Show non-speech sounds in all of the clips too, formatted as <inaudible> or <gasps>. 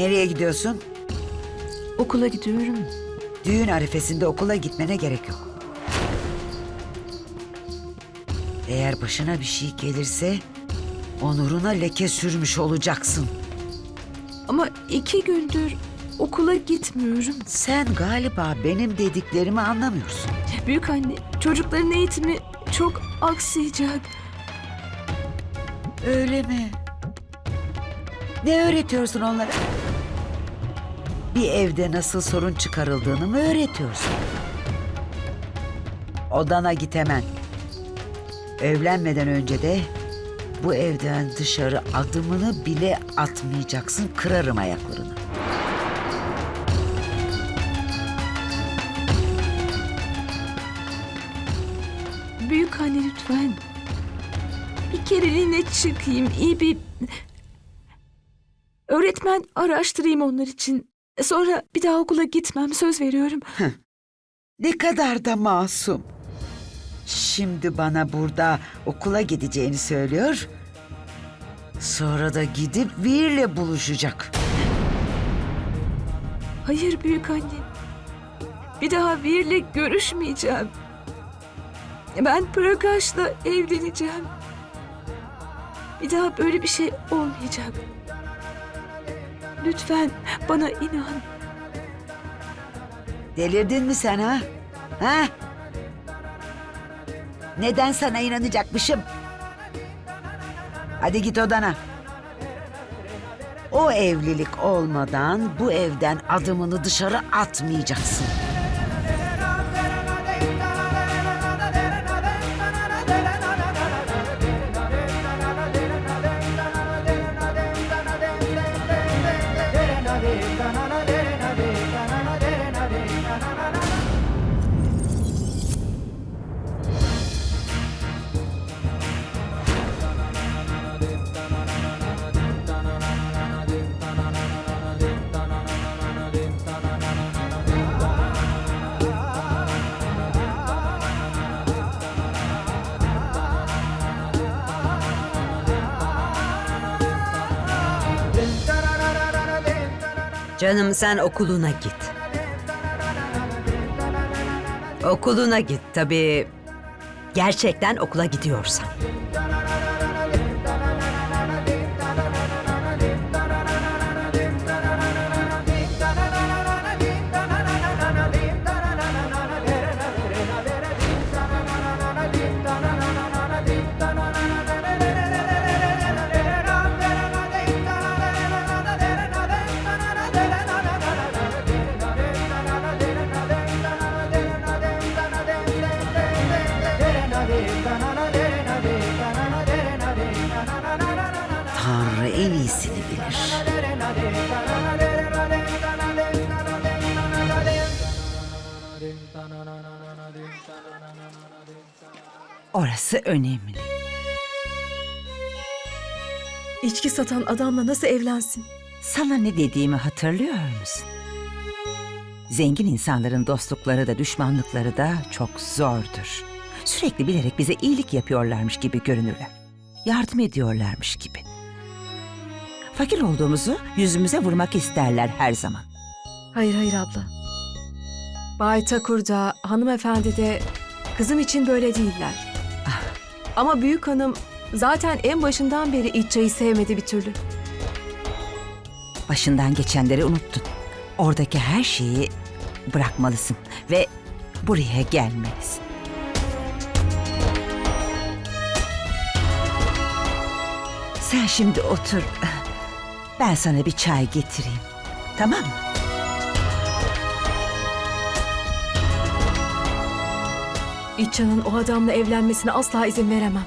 Nereye gidiyorsun? Okula gidiyorum. Düğün arifesinde okula gitmene gerek yok. Eğer başına bir şey gelirse onuruna leke sürmüş olacaksın. Ama iki gündür okula gitmiyorum. Sen galiba benim dediklerimi anlamıyorsun. Büyük anne, çocukların eğitimi çok aksayacak. Öyle mi? Ne öğretiyorsun onlara? Bir evde nasıl sorun çıkarıldığını mı öğretiyorsun? Odana git hemen. Evlenmeden önce de bu evden dışarı adımını bile atmayacaksın. Kırarım ayaklarını. Büyük anne lütfen. Bir kereliğine çıkayım. iyi bir öğretmen araştırayım onlar için. Sonra bir daha okula gitmem söz veriyorum. Ne kadar da masum. Şimdi bana burada okula gideceğini söylüyor. Sonra da gidip Vir'le buluşacak. Hayır büyük anne. Bir daha Vir'le görüşmeyeceğim. Ben Prakash'la evleneceğim. Bir daha böyle bir şey olmayacak. Lütfen bana inan. Delirdin mi sen ha? Ha? Neden sana inanacakmışım? Hadi git odana. O evlilik olmadan bu evden adımını dışarı atmayacaksın. da da da da Canım sen okuluna git. Okuluna git tabii. Gerçekten okula gidiyorsan. Orası önemli. İçki satan adamla nasıl evlensin? Sana ne dediğimi hatırlıyor musun? Zengin insanların dostlukları da düşmanlıkları da çok zordur. Sürekli bilerek bize iyilik yapıyorlarmış gibi görünürler. Yardım ediyorlarmış gibi. Fakir olduğumuzu yüzümüze vurmak isterler her zaman. Hayır hayır abla. Bay Takur da hanımefendi de kızım için böyle değiller. Ama büyük hanım zaten en başından beri iç çayı sevmedi bir türlü. Başından geçenleri unuttun. Oradaki her şeyi bırakmalısın ve buraya gelmelisin. Sen şimdi otur. Ben sana bir çay getireyim. Tamam mı? İçcan'ın o adamla evlenmesine asla izin veremem.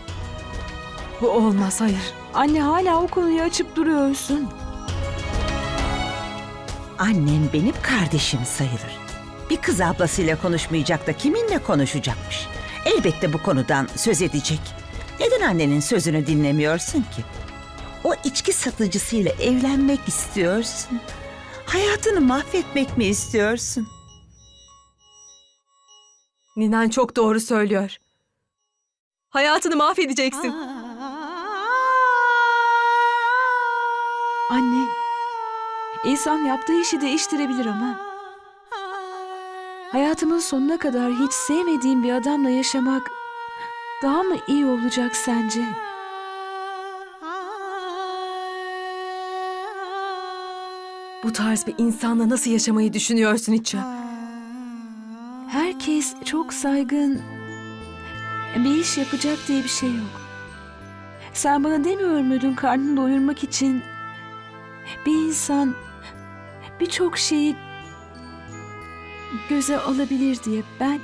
Bu olmaz hayır. Anne hala o konuyu açıp duruyorsun. Annen benim kardeşim sayılır. Bir kız ablasıyla konuşmayacak da kiminle konuşacakmış? Elbette bu konudan söz edecek. Neden annenin sözünü dinlemiyorsun ki? O içki satıcısıyla evlenmek istiyorsun. Hayatını mahvetmek mi istiyorsun? Ninen çok doğru söylüyor. Hayatını mahvedeceksin. Anne, İnsan yaptığı işi değiştirebilir ama. Hayatımın sonuna kadar hiç sevmediğim bir adamla yaşamak daha mı iyi olacak sence? Bu tarz bir insanla nasıl yaşamayı düşünüyorsun İtça? Çok saygın. Bir iş yapacak diye bir şey yok. Sen bana demiyor muydun karnını doyurmak için bir insan birçok şeyi göze alabilir diye ben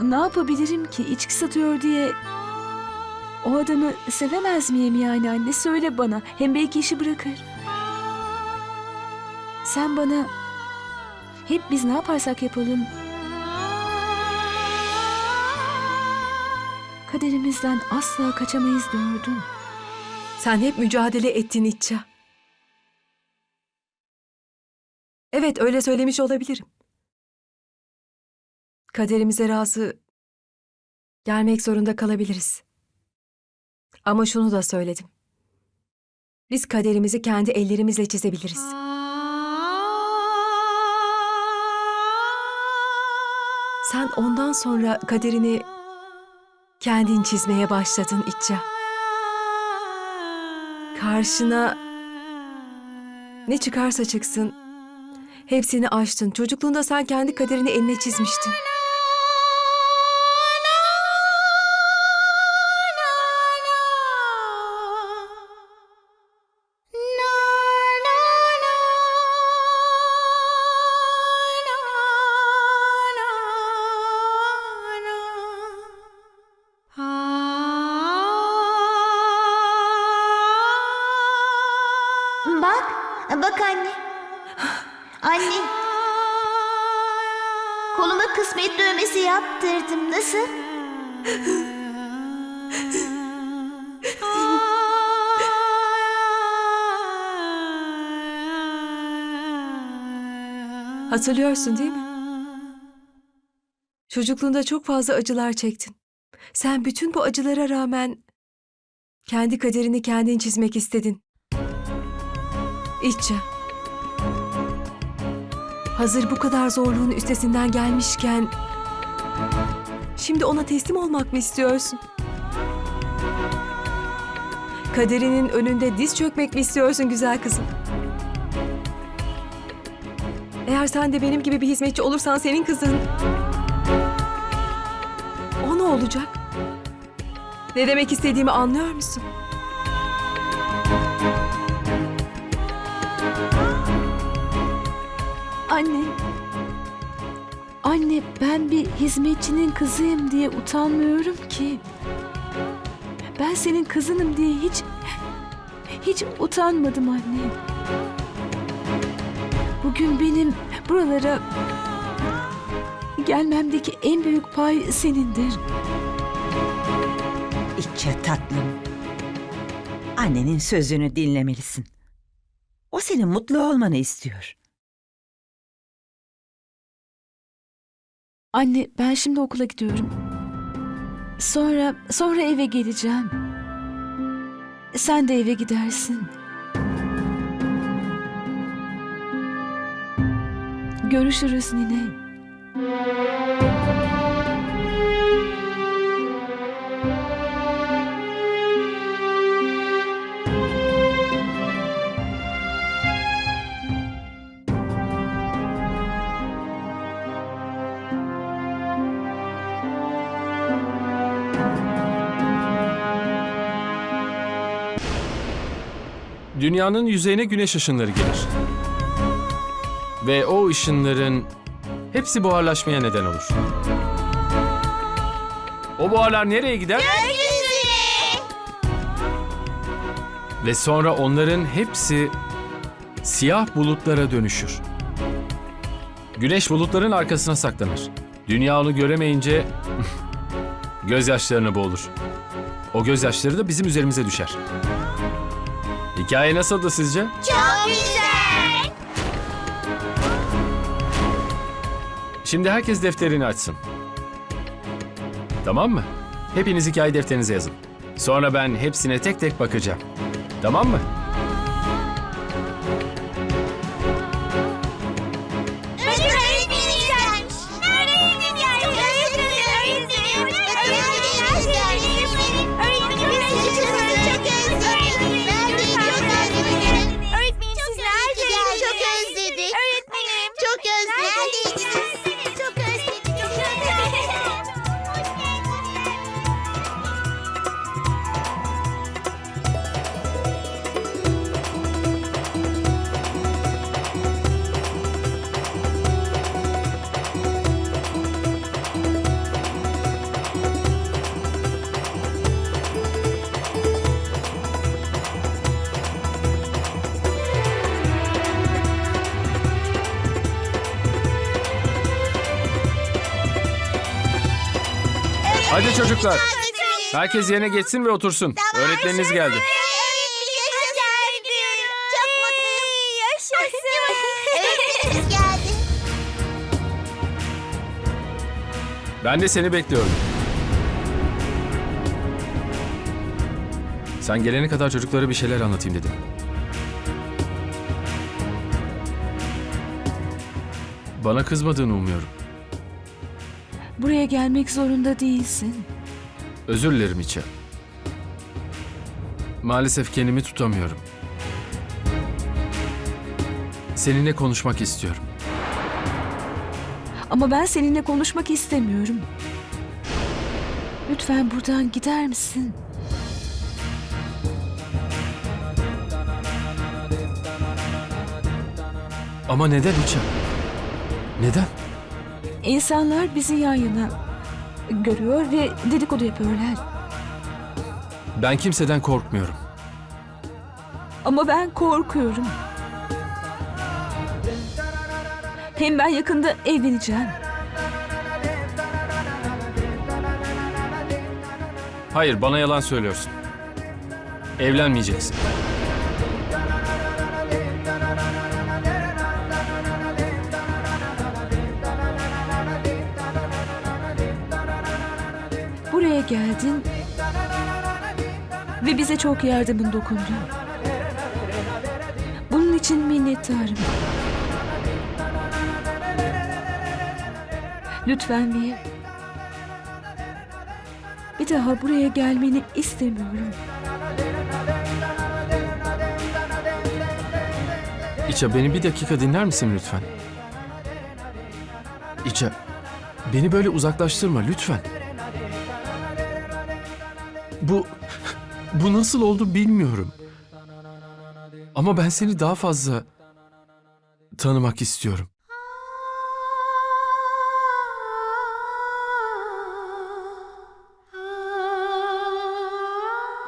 ne yapabilirim ki içki satıyor diye o adamı sevemez miyim yani anne söyle bana hem belki işi bırakır. Sen bana hep biz ne yaparsak yapalım. Kaderimizden asla kaçamayız diyordun. Sen hep mücadele ettin İtça. Evet öyle söylemiş olabilirim. Kaderimize razı gelmek zorunda kalabiliriz. Ama şunu da söyledim. Biz kaderimizi kendi ellerimizle çizebiliriz. Sen ondan sonra kaderini kendin çizmeye başladın İtça. Karşına ne çıkarsa çıksın hepsini aştın. Çocukluğunda sen kendi kaderini eline çizmiştin. Dövmesi yaptırdım. Nasıl? Hatırlıyorsun değil mi? Çocukluğunda çok fazla acılar çektin. Sen bütün bu acılara rağmen kendi kaderini kendin çizmek istedin. İtça. Hazır bu kadar zorluğun üstesinden gelmişken şimdi ona teslim olmak mı istiyorsun? Kaderinin önünde diz çökmek mi istiyorsun güzel kızım? Eğer sen de benim gibi bir hizmetçi olursan senin kızın... O ne olacak? Ne demek istediğimi anlıyor musun? Anne ben bir hizmetçinin kızıyım diye utanmıyorum ki. Ben senin kızınım diye hiç hiç utanmadım anne. Bugün benim buralara gelmemdeki en büyük pay senindir. İtça tatlım. Annenin sözünü dinlemelisin. O senin mutlu olmanı istiyor. Anne ben şimdi okula gidiyorum. Sonra sonra eve geleceğim. Sen de eve gidersin. Görüşürüz Nine. Dünyanın yüzeyine güneş ışınları gelir. Ve o ışınların hepsi buharlaşmaya neden olur. O buharlar nereye gider? Ve sonra onların hepsi siyah bulutlara dönüşür. Güneş bulutların arkasına saklanır. Dünya onu göremeyince <laughs> gözyaşlarını boğulur. O gözyaşları da bizim üzerimize düşer. Hikaye nasıldı sizce? Çok güzel. Şimdi herkes defterini açsın. Tamam mı? Hepiniz hikaye defterinize yazın. Sonra ben hepsine tek tek bakacağım. Tamam mı? Hadi çocuklar. Herkes yerine geçsin ve otursun. Öğretmeniniz geldi. Çok mutluyum. Öğretmenimiz geldi. Ben de seni bekliyorum. Sen gelene kadar çocuklara bir şeyler anlatayım dedim. Bana kızmadığını umuyorum. Buraya gelmek zorunda değilsin. Özür dilerim İçe. Maalesef kendimi tutamıyorum. Seninle konuşmak istiyorum. Ama ben seninle konuşmak istemiyorum. Lütfen buradan gider misin? Ama neden İçe? Neden? İnsanlar bizi yan yana görüyor ve dedikodu yapıyorlar. Ben kimseden korkmuyorum. Ama ben korkuyorum. Hem ben yakında evleneceğim. Hayır, bana yalan söylüyorsun. Evlenmeyeceksin. Buraya geldin ve bize çok yardımın dokundu. Bunun için minnettarım. Lütfen bir bir daha buraya gelmeni istemiyorum. İça beni bir dakika dinler misin lütfen? İça, beni böyle uzaklaştırma lütfen. Bu, bu nasıl oldu bilmiyorum. Ama ben seni daha fazla tanımak istiyorum.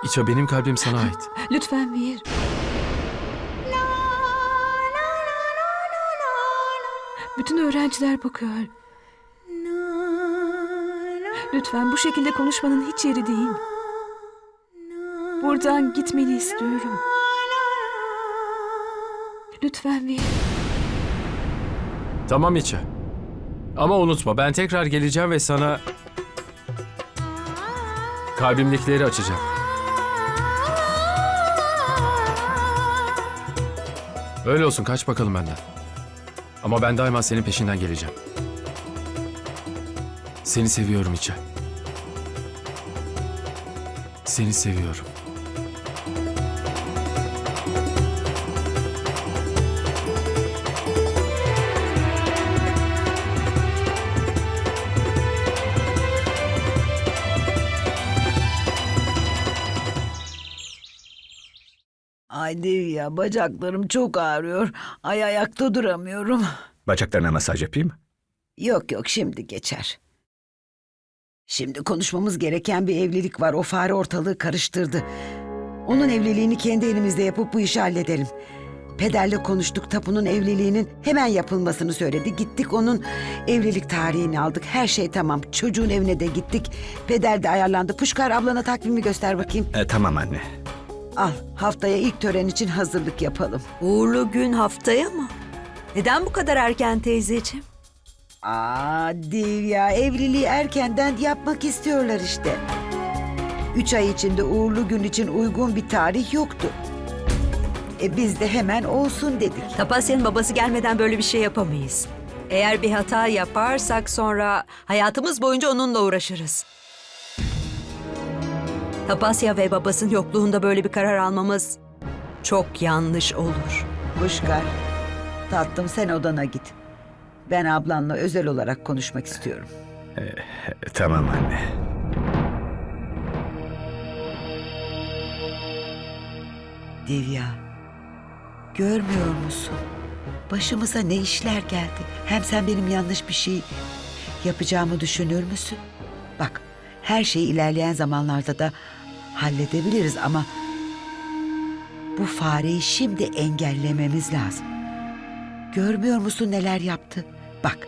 İça benim kalbim sana ait. <gasps> Lütfen Vir. Bütün öğrenciler bakıyor. Lütfen bu şekilde konuşmanın hiç yeri değil. Buradan gitmeni istiyorum. Lütfen Vir. Tamam İça. Ama unutma ben tekrar geleceğim ve sana kalbimdekileri açacağım. Öyle olsun kaç bakalım benden. Ama ben daima senin peşinden geleceğim. Seni seviyorum İça. Seni seviyorum. Ay Dev ya bacaklarım çok ağrıyor. Ay ayakta duramıyorum. Bacaklarına masaj yapayım mı? Yok yok şimdi geçer. Şimdi konuşmamız gereken bir evlilik var. O fare ortalığı karıştırdı. Onun evliliğini kendi elimizde yapıp bu işi halledelim. Pederle konuştuk. Tapu'nun evliliğinin hemen yapılmasını söyledi. Gittik onun evlilik tarihini aldık. Her şey tamam. Çocuğun evine de gittik. Peder de ayarlandı. Puşkar ablana takvimi göster bakayım. E, tamam anne. Al haftaya ilk tören için hazırlık yapalım. Uğurlu gün haftaya mı? Neden bu kadar erken teyzeciğim? Aa Div ya evliliği erkenden yapmak istiyorlar işte. Üç ay içinde uğurlu gün için uygun bir tarih yoktu. E biz de hemen olsun dedik. Tapasya'nın babası gelmeden böyle bir şey yapamayız. Eğer bir hata yaparsak sonra hayatımız boyunca onunla uğraşırız. Tapasya ve babasının yokluğunda böyle bir karar almamız çok yanlış olur. Kuşkar, tatlım sen odana git. Ben ablanla özel olarak konuşmak istiyorum. E, tamam anne. Divya, görmüyor musun? Başımıza ne işler geldi? Hem sen benim yanlış bir şey yapacağımı düşünür müsün? Bak, her şeyi ilerleyen zamanlarda da halledebiliriz ama bu fareyi şimdi engellememiz lazım. Görmüyor musun neler yaptı? Bak,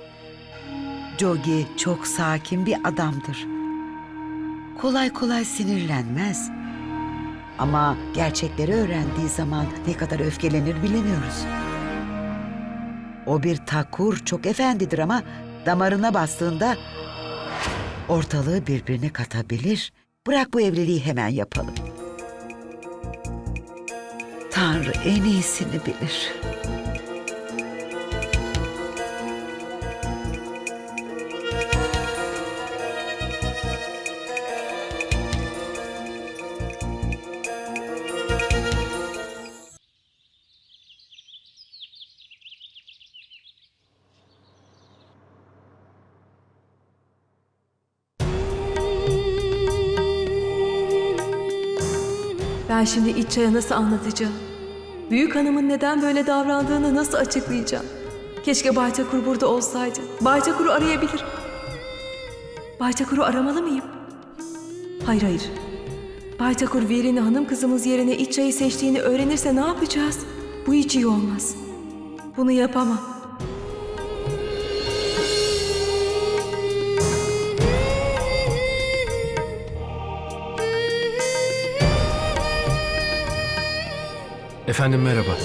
Jogi çok sakin bir adamdır. kolay kolay sinirlenmez. Ama gerçekleri öğrendiği zaman ne kadar öfkelenir bilemiyoruz. O bir takur çok efendidir ama damarına bastığında ortalığı birbirine katabilir. Bırak bu evliliği hemen yapalım. Tanrı en iyisini bilir. Ben şimdi İçça'ya nasıl anlatacağım? Büyük hanımın neden böyle davrandığını nasıl açıklayacağım? Keşke Baytakur burada olsaydı. Baytakur'u arayabilirim. Baytakur'u aramalı mıyım? Hayır hayır. Baytakur Verin'i hanım kızımız yerine İçça'yı seçtiğini öğrenirse ne yapacağız? Bu hiç iyi olmaz. Bunu yapamam. Efendim merhaba.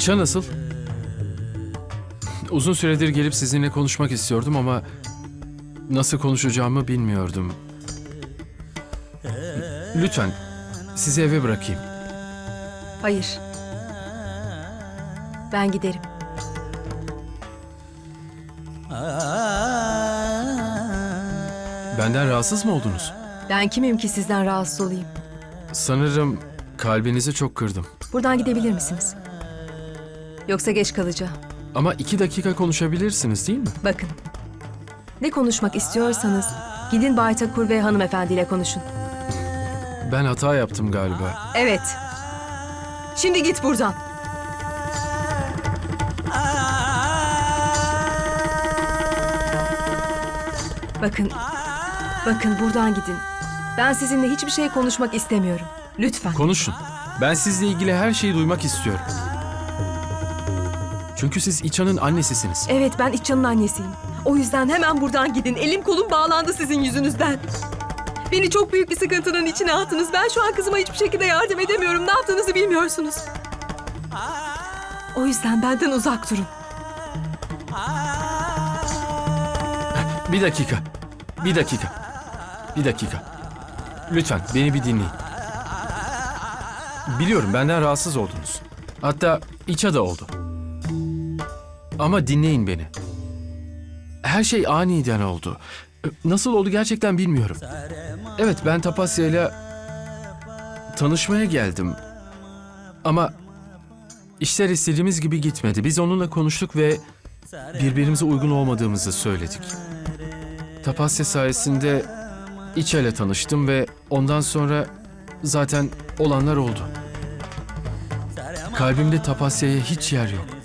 İça nasıl? Uzun süredir gelip sizinle konuşmak istiyordum ama nasıl konuşacağımı bilmiyordum. Lütfen sizi eve bırakayım. Hayır. Ben giderim. Benden rahatsız mı oldunuz? Ben kimim ki sizden rahatsız olayım? Sanırım kalbinizi çok kırdım. Buradan gidebilir misiniz? Yoksa geç kalacağım. Ama iki dakika konuşabilirsiniz değil mi? Bakın. Ne konuşmak istiyorsanız gidin Baytakur ve hanımefendiyle konuşun. Ben hata yaptım galiba. Evet. Şimdi git buradan. Bakın. Bakın buradan gidin. Ben sizinle hiçbir şey konuşmak istemiyorum. Lütfen. Konuşun. Ben sizle ilgili her şeyi duymak istiyorum. Çünkü siz İça'nın annesisiniz. Evet ben İçcan'ın annesiyim. O yüzden hemen buradan gidin. Elim kolum bağlandı sizin yüzünüzden. Beni çok büyük bir sıkıntının içine attınız. Ben şu an kızıma hiçbir şekilde yardım edemiyorum. Ne yaptığınızı bilmiyorsunuz. O yüzden benden uzak durun. Bir dakika. Bir dakika. Bir dakika. Lütfen beni bir dinleyin. Biliyorum benden rahatsız oldunuz. Hatta İça da oldu. Ama dinleyin beni. Her şey aniden oldu. Nasıl oldu gerçekten bilmiyorum. Evet ben Tapasya ile tanışmaya geldim. Ama işler istediğimiz gibi gitmedi. Biz onunla konuştuk ve birbirimize uygun olmadığımızı söyledik. Tapasya sayesinde İça ile tanıştım ve ondan sonra zaten olanlar oldu. Kalbimde Tapasya'ya hiç yer yok.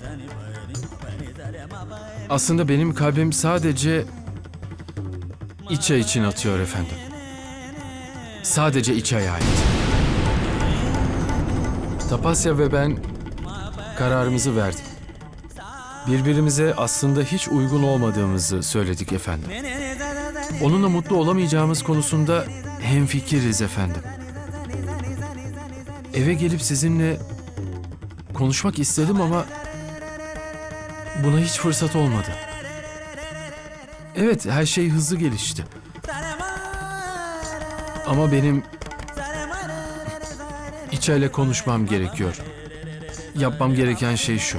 Aslında benim kalbim sadece İça için atıyor efendim. Sadece İça'ya ait. Tapasya ve ben kararımızı verdik. Birbirimize aslında hiç uygun olmadığımızı söyledik efendim. Onunla mutlu olamayacağımız konusunda hemfikiriz efendim. Eve gelip sizinle konuşmak istedim ama buna hiç fırsat olmadı. Evet, her şey hızlı gelişti. Ama benim İçerle konuşmam gerekiyor. Yapmam gereken şey şu.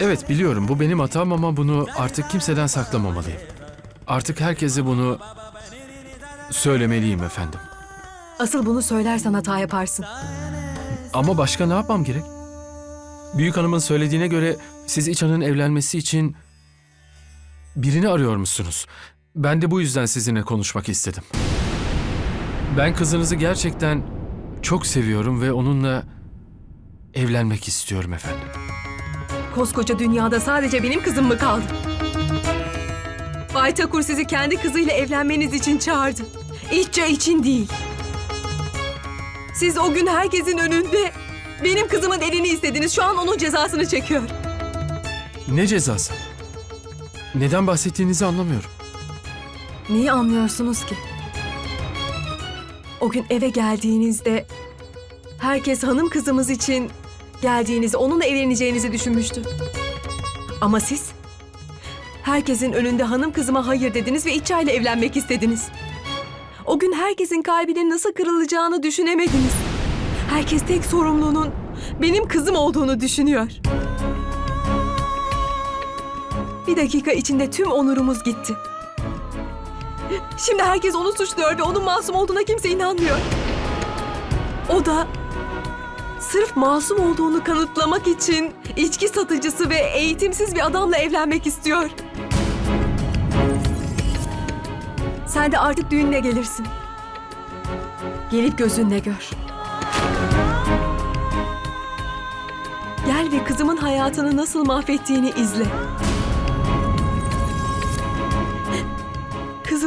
Evet biliyorum bu benim hatam ama bunu artık kimseden saklamamalıyım. Artık herkese bunu söylemeliyim efendim. Asıl bunu söylersen hata yaparsın. Ama başka ne yapmam gerek? Büyük hanımın söylediğine göre siz İçan'ın evlenmesi için Birini arıyor musunuz? Ben de bu yüzden sizinle konuşmak istedim. Ben kızınızı gerçekten çok seviyorum ve onunla evlenmek istiyorum efendim. Koskoca dünyada sadece benim kızım mı kaldı? Bay Takur sizi kendi kızıyla evlenmeniz için çağırdı. İtça için değil. Siz o gün herkesin önünde benim kızımın elini istediniz. Şu an onun cezasını çekiyor. Ne cezası? Neden bahsettiğinizi anlamıyorum. Neyi anlıyorsunuz ki? O gün eve geldiğinizde herkes hanım kızımız için geldiğinizi, onunla evleneceğinizi düşünmüştü. Ama siz herkesin önünde hanım kızıma hayır dediniz ve İtça ile evlenmek istediniz. O gün herkesin kalbinin nasıl kırılacağını düşünemediniz. Herkes tek sorumlunun benim kızım olduğunu düşünüyor. Bir dakika içinde tüm onurumuz gitti. Şimdi herkes onu suçluyor ve onun masum olduğuna kimse inanmıyor. O da sırf masum olduğunu kanıtlamak için içki satıcısı ve eğitimsiz bir adamla evlenmek istiyor. Sen de artık düğününe gelirsin. Gelip gözünle gör. Gel ve kızımın hayatını nasıl mahvettiğini izle.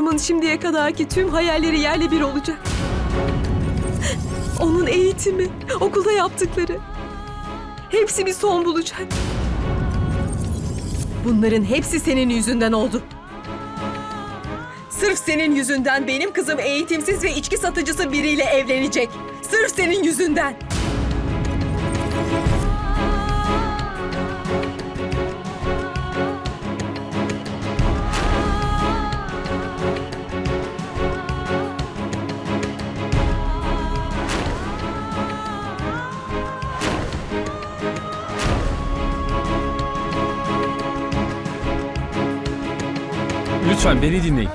Kızımın şimdiye kadarki tüm hayalleri yerle bir olacak. Onun eğitimi, okulda yaptıkları. Hepsi bir son bulacak. Bunların hepsi senin yüzünden oldu. Sırf senin yüzünden benim kızım eğitimsiz ve içki satıcısı biriyle evlenecek. Sırf senin yüzünden. Lütfen beni dinleyin.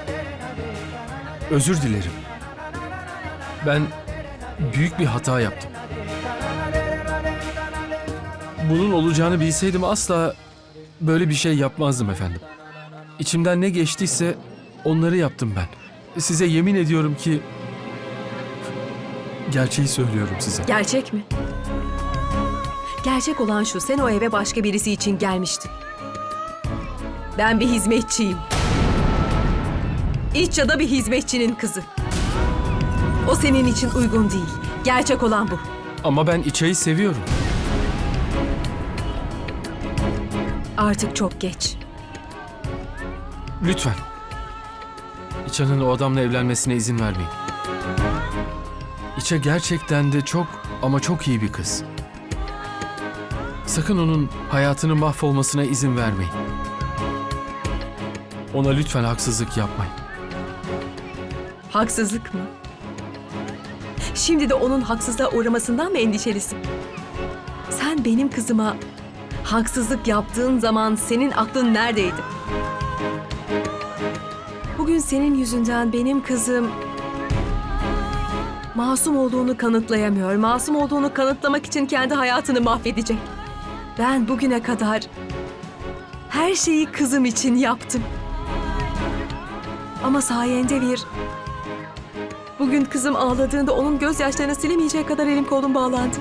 Özür dilerim. Ben büyük bir hata yaptım. Bunun olacağını bilseydim asla böyle bir şey yapmazdım efendim. İçimden ne geçtiyse onları yaptım ben. Size yemin ediyorum ki gerçeği söylüyorum size. Gerçek mi? Gerçek olan şu, sen o eve başka birisi için gelmiştin. Ben bir hizmetçiyim. İçça'da bir hizmetçinin kızı. O senin için uygun değil. Gerçek olan bu. Ama ben İçay'ı seviyorum. Artık çok geç. Lütfen. İça'nın o adamla evlenmesine izin vermeyin. İça gerçekten de çok ama çok iyi bir kız. Sakın onun hayatının mahvolmasına izin vermeyin. Ona lütfen haksızlık yapmayın. Haksızlık mı? Şimdi de onun haksızlığa uğramasından mı endişelisin? Sen benim kızıma haksızlık yaptığın zaman senin aklın neredeydi? Bugün senin yüzünden benim kızım masum olduğunu kanıtlayamıyor. Masum olduğunu kanıtlamak için kendi hayatını mahvedecek. Ben bugüne kadar her şeyi kızım için yaptım. Ama sayende bir Bugün kızım ağladığında onun gözyaşlarını silemeyecek kadar elim kolum bağlandı.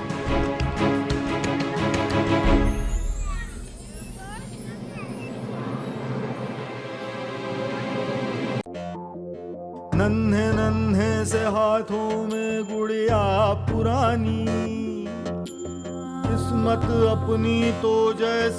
नन्हे नन्हे से हाथों में गुड़िया पुरानी किस्मत अपनी तो जैसे